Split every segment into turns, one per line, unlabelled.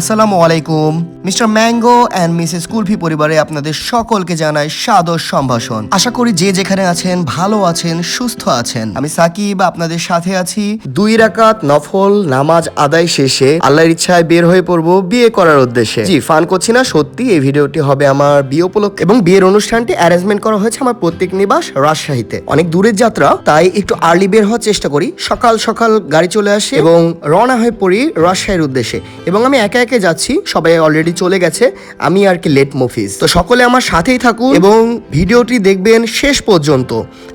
আসসালামু আলাইকুম। Mister mango and Mrs kulfi পরিবারে আপনাদের সকলকে জানাই সাদর সম্ভাষণ। আশা করি যে যেখানে আছেন, ভালো আছেন, সুস্থ আছেন। আমি সাকিব, আপনাদের সাথে আছি। দুই রাকাত নফল নামাজ আদায় শেষে আল্লাহর ইচ্ছায় বের হয়ে পড়ব বিয়ে করার উদ্দেশ্যে। জি, ফান করছি না, সত্যি এই ভিডিওটি হবে আমার বিয়ে উপলক্ষে। এবং বিয়ের অনুষ্ঠানটি অ্যারেঞ্জমেন্ট করা হয়েছে আমার প্রত্যেক নিবাস রাজশাহীতে। অনেক দূরের যাত্রা, তাই একটু আর্লি বের হওয়ার চেষ্টা করি। সকাল সকাল গাড়ি চলে আসে এবং রওনা হয়ে পড়ি রাজশাহীর উদ্দেশ্যে। এবং আমি একা একে যাচ্ছি, সবাই অলরেডি চলে গেছে, আমি আর কি লেট মুভিজ তো সকলে আমার সাথেই থাকুন এবং ভিডিওটি দেখবেন শেষ পর্যন্ত।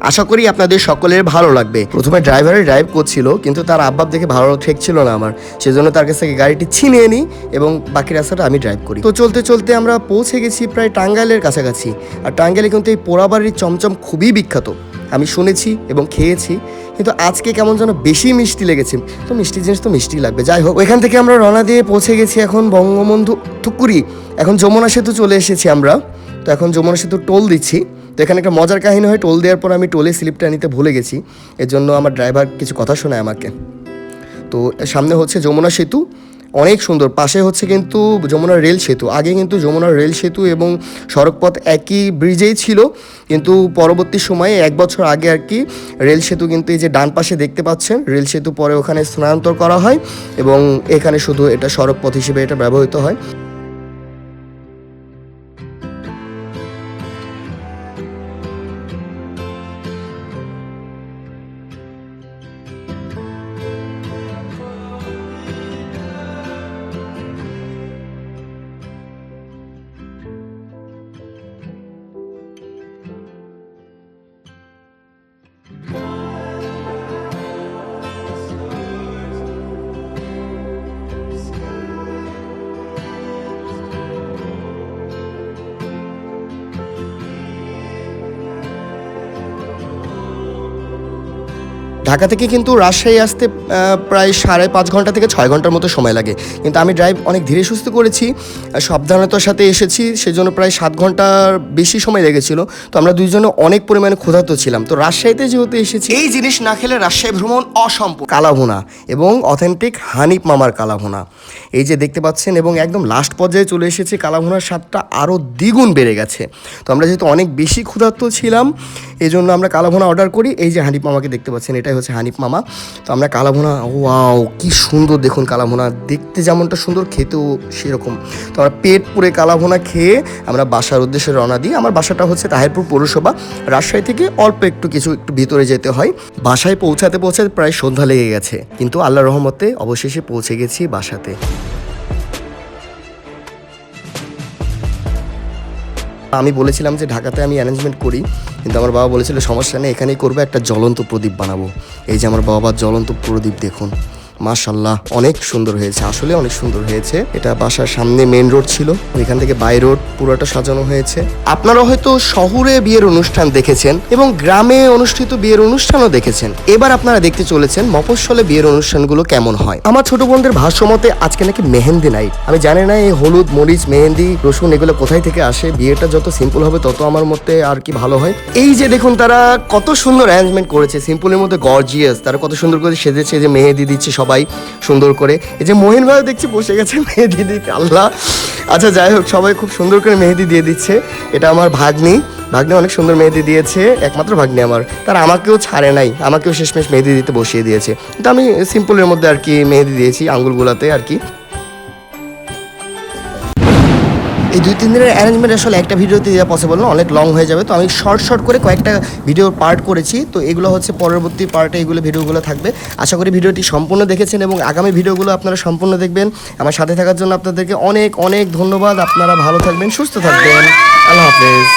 আশা করি আপনাদের সকলের ভালো লাগবে। প্রথমে ড্রাইভারে ড্রাইভ করছিল, কিন্তু তার আব্বাব দেখে ভালো ঠেকছিল না আমার। সেজন্য তার কাছ থেকে গাড়িটি ছিনিয়ে নিই এবং বাকি রাস্তাটা আমি ড্রাইভ করি। তো চলতে চলতে আমরা পৌঁছে গেছি প্রায় টাঙ্গাইলের কাছাকাছি। আর টাঙ্গাইলে কিন্তু এই পোড়াবাড়ির চমচম খুবই বিখ্যাত। আমি শুনেছি এবং খেয়েছি, কিন্তু আজকে কেমন যেন বেশি মিষ্টি লেগেছে। তো মিষ্টি জিনিস তো মিষ্টি লাগবে। যাই হোক, ওইখান থেকে আমরা রওনা দিয়ে পৌঁছে গেছি এখন বঙ্গবন্ধু থুকুরি এখন যমুনা সেতু চলে এসেছি আমরা। তো এখন যমুনা সেতু টোল দিচ্ছি। তো এখানে একটা মজার কাহিনী হয়, টোল দেওয়ার পর আমি টোলে স্লিপটা নিতে ভুলে গেছি। এর জন্য আমার ড্রাইভার কিছু কথা শোনায় আমাকে। তো সামনে হচ্ছে যমুনা সেতু। অনেক সুন্দর। পাশে হচ্ছে কিন্তু যমুনা রেল সেতু। আগে কিন্তু যমুনা রেল সেতু এবং সড়কপথ একই ব্রিজেই ছিল। কিন্তু পরবর্তী সময়ে এক বছর আগে আর কি রেল সেতু কিন্তু এই যে ডান পাশে দেখতে পাচ্ছেন, রেল সেতু পরে ওখানে স্থানান্তর করা হয় এবং এখানে শুধু এটা সড়কপথ হিসেবে এটা ব্যবহৃত হয়। ঢাকা থেকে কিন্তু রাজশাহী আসতে প্রায় সাড়ে পাঁচ ঘণ্টা থেকে ছয় ঘণ্টার মতো সময় লাগে। কিন্তু আমি ড্রাইভ অনেক ধীরে সুস্থ করেছি সাবধানতার সাথে এসেছি সেজন্য প্রায় সাত ঘণ্টার বেশি সময় লেগেছিল। তো আমরা দুইজনে অনেক পরিমাণে ক্ষুধার্ত ছিলাম। তো রাজশাহীতে যেহেতু এসেছি এই জিনিস না খেলে রাজশাহী ভ্রমণ অসম্পূর্ণ। কালাভুনা এবং অথেন্টিক হানিফ মামার কালাভুনা। এই যে দেখতে পাচ্ছেন এবং একদম লাস্ট পর্যায়ে চলে এসেছি কালাভুনার স্বাদটা আরও দ্বিগুণ বেড়ে গেছে। তো আমরা যেহেতু অনেক বেশি ক্ষুধার্ত ছিলাম এই জন্য আমরা কালাভোনা অর্ডার করি। এই যে হানিফ মামাকে দেখতে পাচ্ছেন, এটাই হচ্ছে হানিফ মামা। তো আমরা কালাভুনা, ওয়াও, কি সুন্দর দেখুন কালাভোনা। দেখতে যেমনটা সুন্দর, খেতেও সেরকম। তো আমরা পেট পুরে কালাভোনা খেয়ে আমরা বাসার উদ্দেশ্যে রওনা দিই। আমার বাসাটা হচ্ছে তাহিরপুর পৌরসভা। রাজশাহী থেকে অল্প একটু কিছু, একটু ভিতরে যেতে হয়। বাসায় পৌঁছাতে পৌঁছাতে প্রায় সন্ধ্যা লেগে গেছে। কিন্তু আল্লাহ রহমতে অবশেষে পৌঁছে গেছি বাসাতে। আমি বলেছিলাম যে ঢাকাতে আমি অ্যারেঞ্জমেন্ট করি, কিন্তু আমার বাবা বলেছিল, সমস্যা নেই, এখানেই করব, একটা জ্বলন্ত প্রদীপ বানাবো। এই যে আমার বাবা জ্বলন্ত প্রদীপ দেখুন। মাশাল্লাহ অনেক সুন্দর হয়েছে। আসলে অনেক সুন্দর হয়েছে। এটা বাসার সামনে মেন রোড ছিল। এখান থেকে বাই রোড পুরোটা সাজানো হয়েছে। আপনারা হয়তো শহরে বিয়ের অনুষ্ঠান দেখেছেন এবং গ্রামে অনুষ্ঠিত বিয়ের অনুষ্ঠানও দেখেছেন। এবার আপনারা দেখতে চলেছেন মফস্বলে বিয়ের অনুষ্ঠানগুলো কেমন হয়। আমার ছোট বোনদের ভাষ্যমতে আজকে নাকি মেহেন্দি নাইট আমি জানি না এই হলুদ, মরিচ, মেহেন্দি, রসুন এগুলো কোথায় থেকে আসে। বিয়েটা যত সিম্পল হবে তত আমার মতে আর কি ভালো হয়। এই যে দেখুন, তারা কত সুন্দর অ্যারেঞ্জমেন্ট করেছে। সিম্পলের মধ্যে গর্জিয়াস তারা কত সুন্দর করে সেজেছে যে মেহেদি দিচ্ছে সবাই সুন্দর করে। এই যে মহিন ভাই দেখছি বসে গেছে মেহেদি দিতে, আল্লাহ। আচ্ছা যাই হোক, সবাই খুব সুন্দর করে মেহেদি দিয়ে দিচ্ছে। এটা আমার ভাগ্নি। ভাগ্নি অনেক সুন্দর মেহেদি দিয়েছে, একমাত্র ভাগ্নি আমার। তার আমাকেও ছাড়ে নাই, আমাকেও শেষমেশ মেহেদি দিতে বসিয়ে দিয়েছে। তো আমি সিম্পলের মধ্যে আর কি মেহেদি দিয়েছি, আঙ্গুলগুলাতে আর কি। এই দুই, তিন দিনের অ্যারেঞ্জমেন্ট আসলে একটা ভিডিওতে দেওয়া পসিবল না, অনেক লং হয়ে যাবে। তো আমি শর্ট শর্ট করে কয়েকটা ভিডিও পার্ট করেছি। তো এগুলো হচ্ছে পরবর্তী পার্টে এগুলো ভিডিওগুলো থাকবে। আশা করি ভিডিওটি সম্পূর্ণ দেখেছেন এবং আগামী ভিডিওগুলো আপনারা সম্পূর্ণ দেখবেন। আমার সাথে থাকার জন্য আপনাদেরকে অনেক অনেক ধন্যবাদ। আপনারা ভালো থাকবেন, সুস্থ থাকবেন। আল্লাহ হাফেজ।